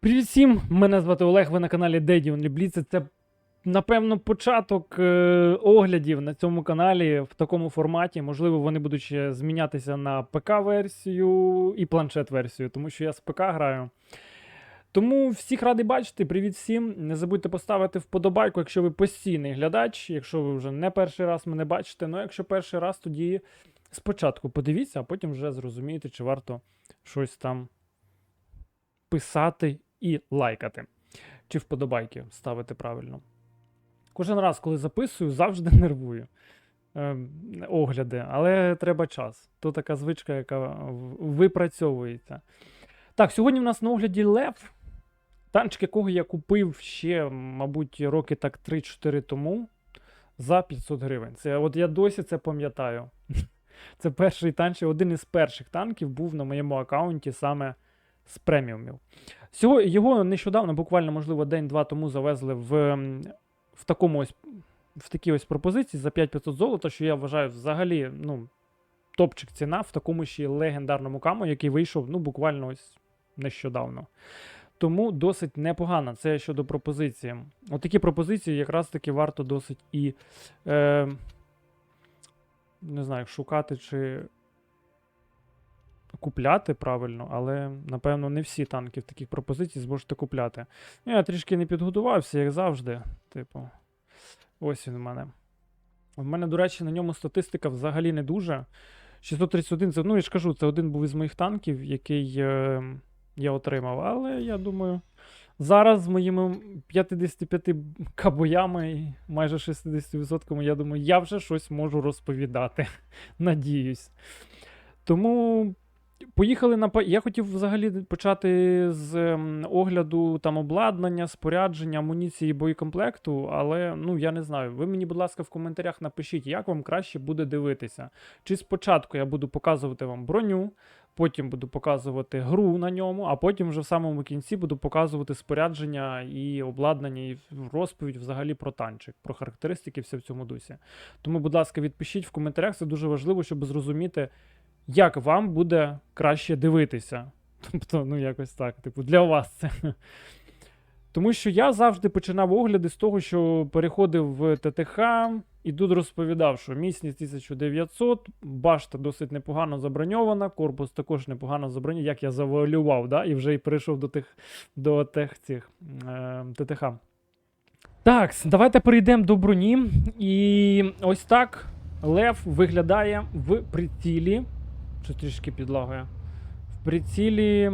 Привіт всім! Мене звати Олег, ви на каналі Daddy Only Це, напевно, початок е, оглядів на цьому каналі в такому форматі. Можливо, вони будуть ще змінятися на ПК-версію і планшет-версію, тому що я з ПК граю. Тому всіх радий бачити. Привіт всім. Не забудьте поставити вподобайку, якщо ви постійний глядач, якщо ви вже не перший раз мене бачите. Ну, якщо перший раз, тоді спочатку подивіться, а потім вже зрозумієте, чи варто щось там писати і лайкати. Чи вподобайки ставити правильно. Кожен раз, коли записую, завжди нервую е, огляди, але треба час. То така звичка, яка випрацьовується. Так, сьогодні в нас на огляді Лев. Танчик, якого я купив ще, мабуть, роки так 3-4 тому за 500 гривень. Це от я досі це пам'ятаю. Це перший танчик, один із перших танків був на моєму аккаунті саме з преміумів. Його нещодавно, буквально, можливо, день-два тому завезли в, в такому ось в такій ось пропозиції за 5500 золота, що я вважаю взагалі ну, топчик ціна в такому ще легендарному камо, який вийшов ну, буквально ось нещодавно. Тому досить непогано. Це щодо пропозиції. От пропозиції якраз таки варто досить і е, не знаю, шукати чи купляти правильно, але напевно не всі танки в таких пропозицій зможете купляти. Ну, я трішки не підготувався, як завжди. Типу, ось він в мене. У мене, до речі, на ньому статистика взагалі не дуже. 631, це, ну я ж кажу, це один був із моїх танків, який е, я отримав. Але я думаю, зараз з моїми 55 кабоями і майже 60%, я думаю, я вже щось можу розповідати. Надіюсь. Тому Поїхали на Я хотів взагалі почати з ем, огляду там обладнання, спорядження, амуніції, боєкомплекту, але ну я не знаю. Ви мені, будь ласка, в коментарях напишіть, як вам краще буде дивитися. Чи спочатку я буду показувати вам броню, потім буду показувати гру на ньому, а потім вже в самому кінці буду показувати спорядження і обладнання, і розповідь взагалі про танчик, про характеристики, все в цьому дусі. Тому, будь ласка, відпишіть в коментарях, це дуже важливо, щоб зрозуміти як вам буде краще дивитися. Тобто, ну якось так, типу, для вас це. Тому що я завжди починав огляди з того, що переходив в ТТХ і тут розповідав, що міцність 1900, башта досить непогано заброньована, корпус також непогано заброньований, як я завуалював, да? і вже і перейшов до тих до тих цих е, ТТХ. Так, давайте перейдемо до броні. І ось так Лев виглядає в прицілі. Що трішки підлагує. В прицілі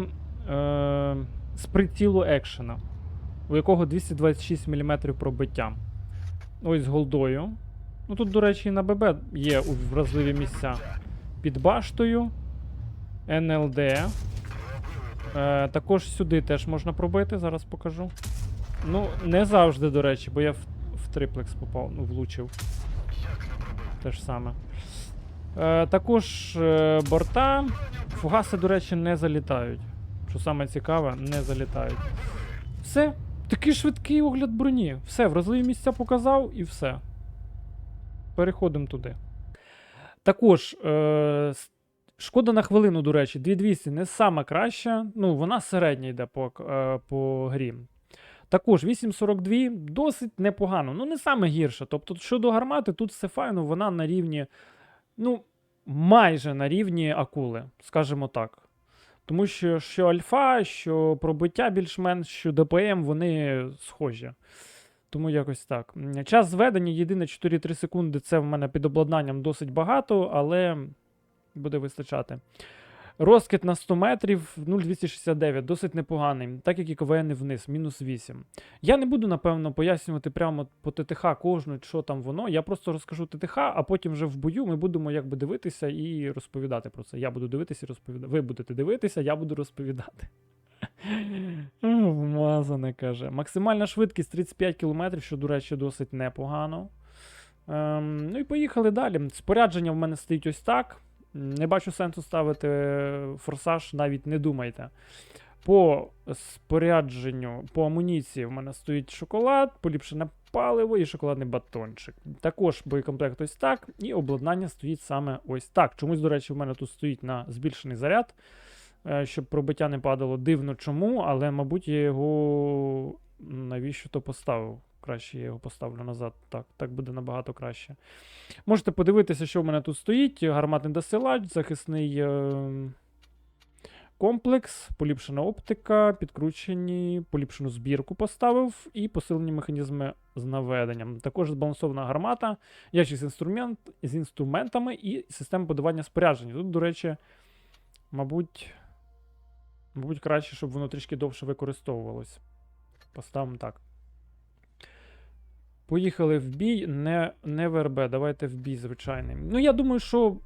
е, з прицілу екшена, у якого 226 мм пробиття. Ось з голдою. Ну тут, до речі, і на ББ є у вразливі місця під баштою. НЛД. Е, також сюди теж можна пробити, зараз покажу. Ну, не завжди, до речі, бо я в, в триплекс попав, ну, влучив. Те ж саме. Е, також е, борта. Фугаси, до речі, не залітають. Що саме цікаве, не залітають. Все. Такий швидкий огляд броні. Все, вразливі місця показав і все. Переходимо туди. Також, е, шкода на хвилину, до речі, 2200 не сама краща. Ну, вона середня йде по, е, по грі. Також 8.42 досить непогано. Ну, не саме гірше. Тобто, щодо гармати, тут все файно, вона на рівні ну, майже на рівні акули, скажімо так. Тому що що альфа, що пробиття більш-менш, що ДПМ, вони схожі. Тому якось так. Час зведення єдине 4-3 секунди. Це в мене під обладнанням досить багато, але буде вистачати. Розкид на 100 метрів 0,269, досить непоганий, так як і КВН вниз, мінус 8. Я не буду, напевно, пояснювати прямо по ТТХ кожну, що там воно. Я просто розкажу ТТХ, а потім вже в бою ми будемо якби дивитися і розповідати про це. Я буду дивитися і розповідати. Ви будете дивитися, я буду розповідати. Вмазане каже. Максимальна швидкість 35 км, що, до речі, досить непогано. Ем, ну і поїхали далі. Спорядження в мене стоїть ось так. Не бачу сенсу ставити форсаж, навіть не думайте. По спорядженню, по амуніції в мене стоїть шоколад, поліпшене паливо і шоколадний батончик. Також боєкомплект ось так, і обладнання стоїть саме ось так. Чомусь, до речі, в мене тут стоїть на збільшений заряд. е, щоб пробиття не падало. Дивно чому, але, мабуть, я його навіщо то поставив. Краще я його поставлю назад. Так, так буде набагато краще. Можете подивитися, що в мене тут стоїть. Гарматний досилач, захисний е, комплекс, поліпшена оптика, підкручені, поліпшену збірку поставив і посилені механізми з наведенням. Також збалансована гармата, ящик з, інструмент, з інструментами і система подавання спорядження. Тут, до речі, мабуть, мабуть, краще, щоб воно трішки довше використовувалось. Поставимо так. Поїхали в бій, не, не в РБ, давайте в бій звичайний. Ну, я думаю, що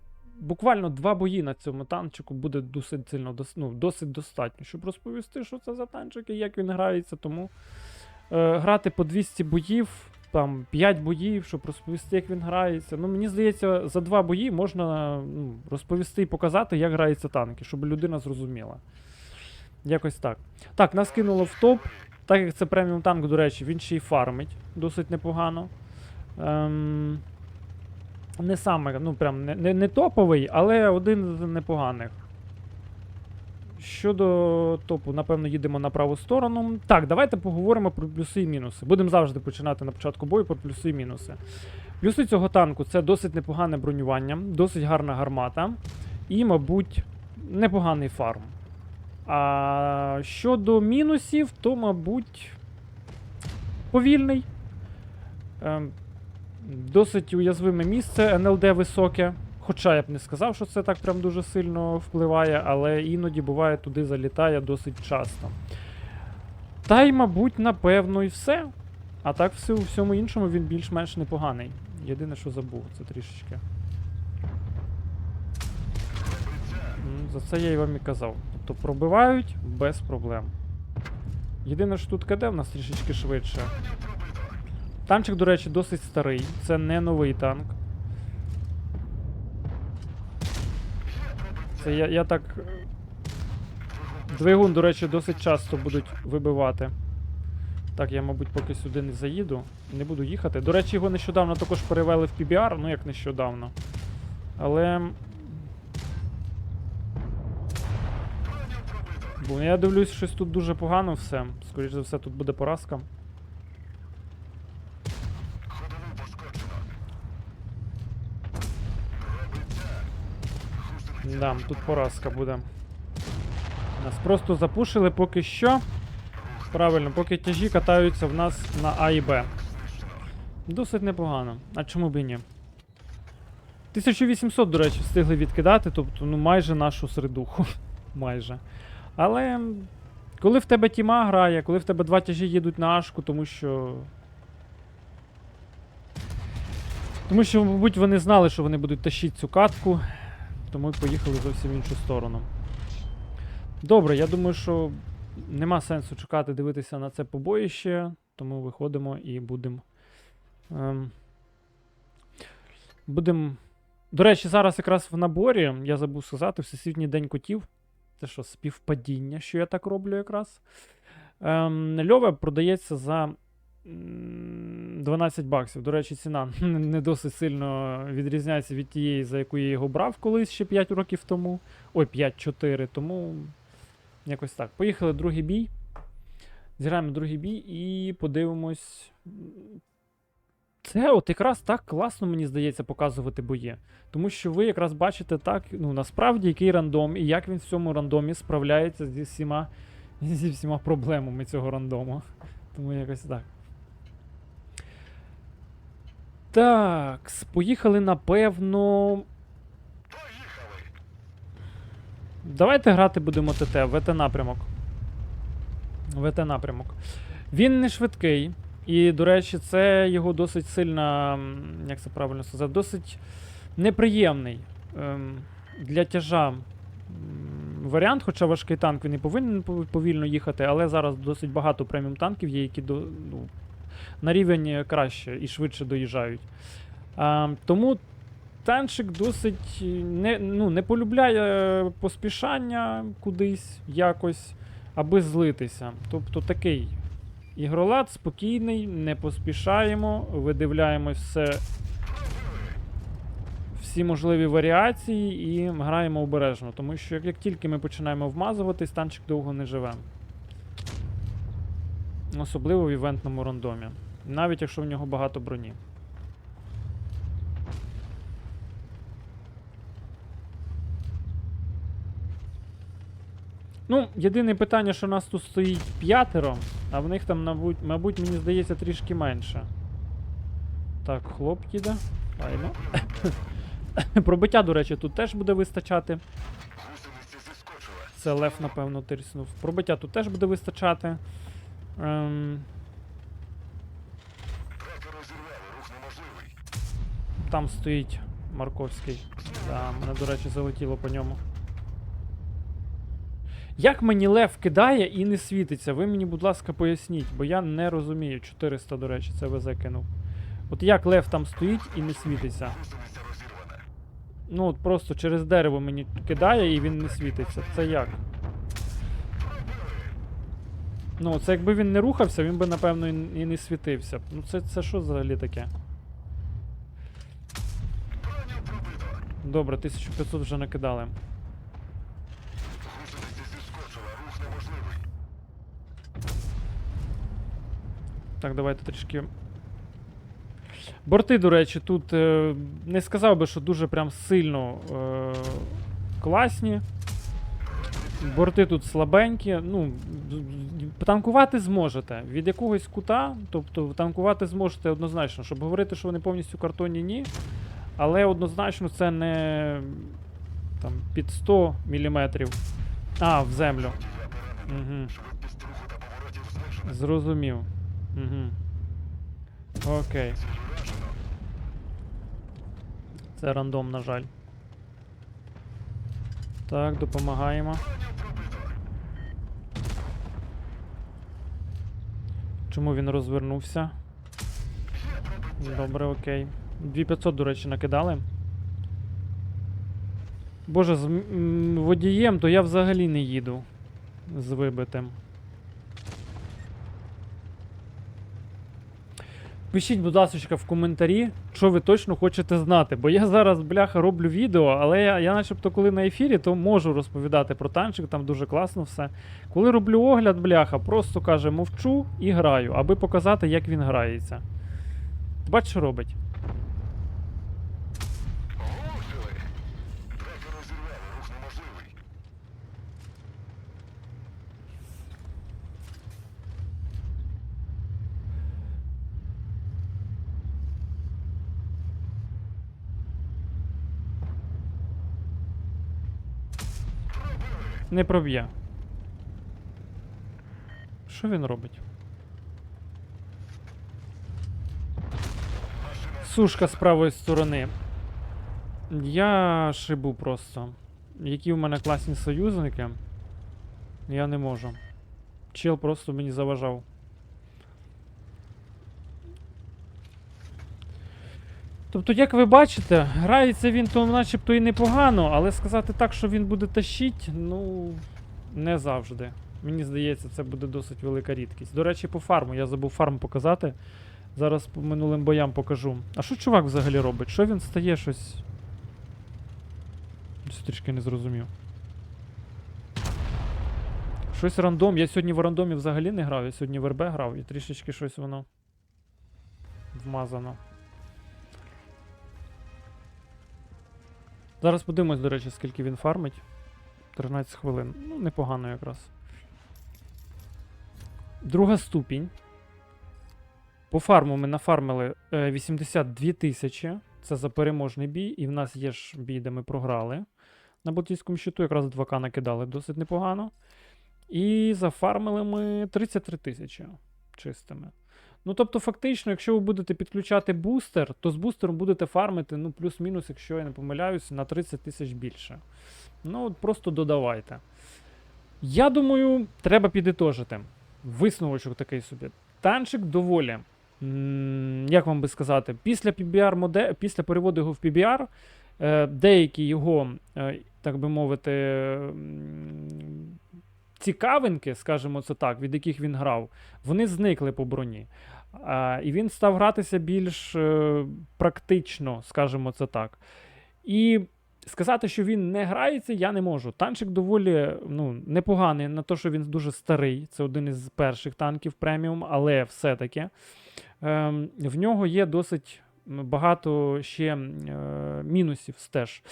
буквально два бої на цьому танчику буде досить сильно ну, досить достатньо, щоб розповісти, що це за танчик і як він грається. Тому е, грати по 200 боїв, там 5 боїв, щоб розповісти, як він грається. Ну, мені здається, за два бої можна ну, розповісти і показати, як граються танки, щоб людина зрозуміла. Якось так. Так, нас кинуло в топ. Так як це преміум танк, до речі, він ще й фармить досить непогано. Ем, не саме, ну прям не, не, не топовий, але один з непоганих. Щодо топу, напевно, їдемо на праву сторону. Так, давайте поговоримо про плюси і мінуси. Будемо завжди починати на початку бою про плюси і мінуси. Плюси цього танку це досить непогане бронювання, досить гарна гармата і, мабуть, непоганий фарм. А щодо мінусів, то, мабуть, повільний. Ем, досить уязвиме місце, НЛД високе. Хоча я б не сказав, що це так прям дуже сильно впливає, але іноді буває туди залітає досить часто. Та й, мабуть, напевно, і все. А так все, у всьому іншому він більш-менш непоганий. Єдине, що забув, це трішечки. За це я і вам і казав. Тобто пробивають без проблем. Єдине, що тут КД в нас трішечки швидше. Танчик, до речі, досить старий. Це не новий танк. Це я, я так. Двигун, до речі, досить часто будуть вибивати. Так, я, мабуть, поки сюди не заїду. Не буду їхати. До речі, його нещодавно також перевели в PBR, ну як нещодавно. Але. Бо я дивлюсь, щось тут дуже погано все. Скоріше за все, тут буде поразка. Да, тут поразка буде. Нас просто запушили поки що. Правильно, поки тяжі катаються в нас на А і Б. Досить непогано. А чому б і ні? 1800, до речі, встигли відкидати, тобто ну майже нашу середуху. майже. Але коли в тебе тіма грає, коли в тебе два тяжі їдуть на Ашку, тому що. Тому що, мабуть, вони знали, що вони будуть тащити цю катку, тому й поїхали зовсім в іншу сторону. Добре, я думаю, що нема сенсу чекати, дивитися на це побоїще, тому виходимо і будемо. Ем, будемо. До речі, зараз якраз в наборі, я забув сказати, Всесвітній день котів. Це що, співпадіння, що я так роблю якраз. Ем, Льове продається за 12 баксів. До речі, ціна не досить сильно відрізняється від тієї, за яку я його брав колись ще 5 років тому. Ой, 5-4, тому якось так. Поїхали другий бій. Зіграємо другий бій і подивимось. Це от якраз так класно, мені здається, показувати бої. Тому що ви якраз бачите так, ну насправді який рандом, і як він в цьому рандомі справляється зі всіма, зі всіма проблемами цього рандому. Тому якось так. Так, поїхали, напевно. Поїхали. Давайте грати будемо ТТ, ВТ напрямок. ВТ напрямок. Він не швидкий. І, до речі, це його досить сильна, м, як це правильно сказати, досить неприємний ем, для тяжа варіант, хоча важкий танк він і повинен повільно їхати, але зараз досить багато преміум танків є, які до, ну, на рівень краще і швидше доїжджають. А, тому танчик досить не, ну, не полюбляє поспішання кудись якось, аби злитися. Тобто такий ігролад спокійний, не поспішаємо, видивляємось все. всі можливі варіації і граємо обережно. Тому що як, як тільки ми починаємо вмазуватись, танчик довго не живе. Особливо в івентному рандомі. Навіть якщо в нього багато броні. Ну, єдине питання, що нас тут стоїть п'ятеро, а в них там, мабуть, мабуть, мені здається, трішки менше. Так, хлоп їде. Файно. Пробиття, до речі, тут теж буде вистачати. Це лев, напевно, тирснув. Пробиття тут теж буде вистачати. Ем... Там стоїть Марковський. Да, мене, до речі, залетіло по ньому. Як мені лев кидає і не світиться? Ви мені, будь ласка, поясніть, бо я не розумію. 400, до речі, це ВЗ кинув. От як лев там стоїть і не світиться? Ну, от просто через дерево мені кидає і він не світиться. Це як? Ну, це якби він не рухався, він би, напевно, і не світився. Ну, це, це що взагалі таке? Добре, 1500 вже накидали. Так, давайте трішки. Борти, до речі, тут е, не сказав би, що дуже прям сильно е, класні. Борти тут слабенькі. Ну, танкувати зможете. Від якогось кута, тобто танкувати зможете однозначно. Щоб говорити, що вони повністю картонні, ні. Але однозначно це не там, під 100 мм. А, в землю. Угу. Зрозумів. Угу. Окей. Це рандом, на жаль. Так, допомагаємо. Чому він розвернувся? Добре, окей. 2500, до речі, накидали. Боже, з водієм, то я взагалі не їду з вибитим. Пишіть, будь ласка, в коментарі, що ви точно хочете знати. Бо я зараз, бляха, роблю відео, але я, я начебто, коли на ефірі, то можу розповідати про танчик, там дуже класно все. Коли роблю огляд, бляха, просто каже, мовчу і граю, аби показати, як він грається. Бач, що робить? Не проб'є. Що він робить? Сушка з правої сторони. Я шибу просто. Які в мене класні союзники. Я не можу. Чел просто мені заважав. Тобто, як ви бачите, грається він то начебто і непогано, але сказати так, що він буде тащить, ну, не завжди. Мені здається, це буде досить велика рідкість. До речі, по фарму. Я забув фарм показати. Зараз по минулим боям покажу. А що чувак взагалі робить? Що він стає щось. Щось трішки не зрозумів. Щось рандом. Я сьогодні в рандомі взагалі не грав, я сьогодні в РБ грав і трішечки щось воно вмазано. Зараз подивимось, до речі, скільки він фармить. 13 хвилин. Ну, непогано якраз. Друга ступінь. По фарму ми нафармили е, 82 тисячі. Це за переможний бій. І в нас є ж бій, де ми програли. На Балтійському щиту якраз 2К накидали досить непогано. І зафармили ми 33 тисячі чистими. Ну, тобто, фактично, якщо ви будете підключати бустер, то з бустером будете фармити, ну, плюс-мінус, якщо я не помиляюсь, на 30 тисяч більше. Ну, от просто додавайте. Я думаю, треба підітожити. Висновочок такий собі. Танчик доволі. Як вам би сказати, після PBR моде... після переводу його в PBR, е, деякі його, е, так би мовити, цікавинки, скажімо це так, від яких він грав, вони зникли по броні. А, і він став гратися більш е, практично, скажімо це так. І сказати, що він не грається, я не можу. Танчик доволі ну, непоганий на те, що він дуже старий. Це один із перших танків преміум, але все-таки ем, в нього є досить багато ще е, мінусів теж.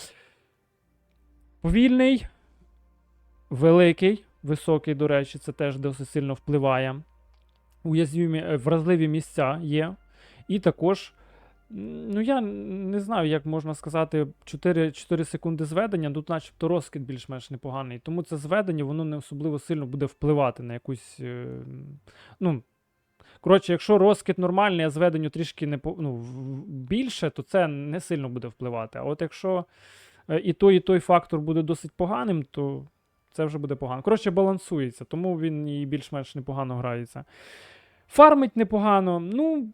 Повільний, великий, високий, до речі, це теж досить сильно впливає. Уязвимі, е, вразливі місця є. І також, ну я не знаю, як можна сказати, 4, 4 секунди зведення, тут начебто розкид більш-менш непоганий. Тому це зведення, воно не особливо сильно буде впливати на якусь. е, ну, Коротше, якщо розкид нормальний, а зведенню трішки не ну, більше, то це не сильно буде впливати. А от якщо е, і той, і той фактор буде досить поганим, то це вже буде погано. Коротше, балансується, тому він і більш-менш непогано грається. Фармить непогано. Ну,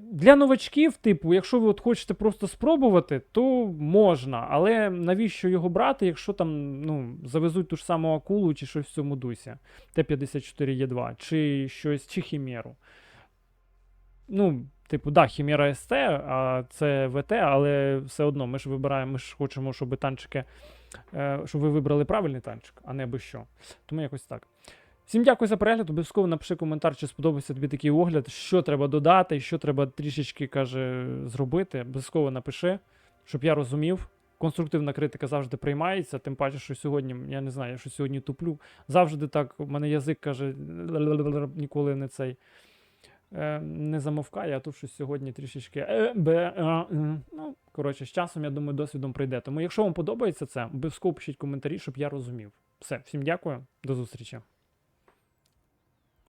для новачків, типу, якщо ви от хочете просто спробувати, то можна. Але навіщо його брати, якщо там ну, завезуть ту ж саму акулу чи щось в цьому дусі? Т-54Е2, чи щось, чи хімеру. Ну, типу, да, хімера СТ, а це ВТ, але все одно ми ж вибираємо, ми ж хочемо, щоб танчики, е, щоб ви вибрали правильний танчик, а не аби що. Тому якось так. Всім дякую за перегляд. Обов'язково напиши коментар, чи сподобався тобі такий огляд, що треба додати, що треба трішечки каже зробити. Обов'язково напиши, щоб я розумів. Конструктивна критика завжди приймається, тим паче, що сьогодні, я не знаю, я що сьогодні туплю. Завжди так, у мене язик каже, ніколи не цей е, не замовкає, а тут щось сьогодні трішечки. Е, е, е. Ну, коротше, з часом, я думаю, досвідом прийде. Тому, якщо вам подобається це, обов'язково пишіть коментарі, щоб я розумів. Все, всім дякую, до зустрічі.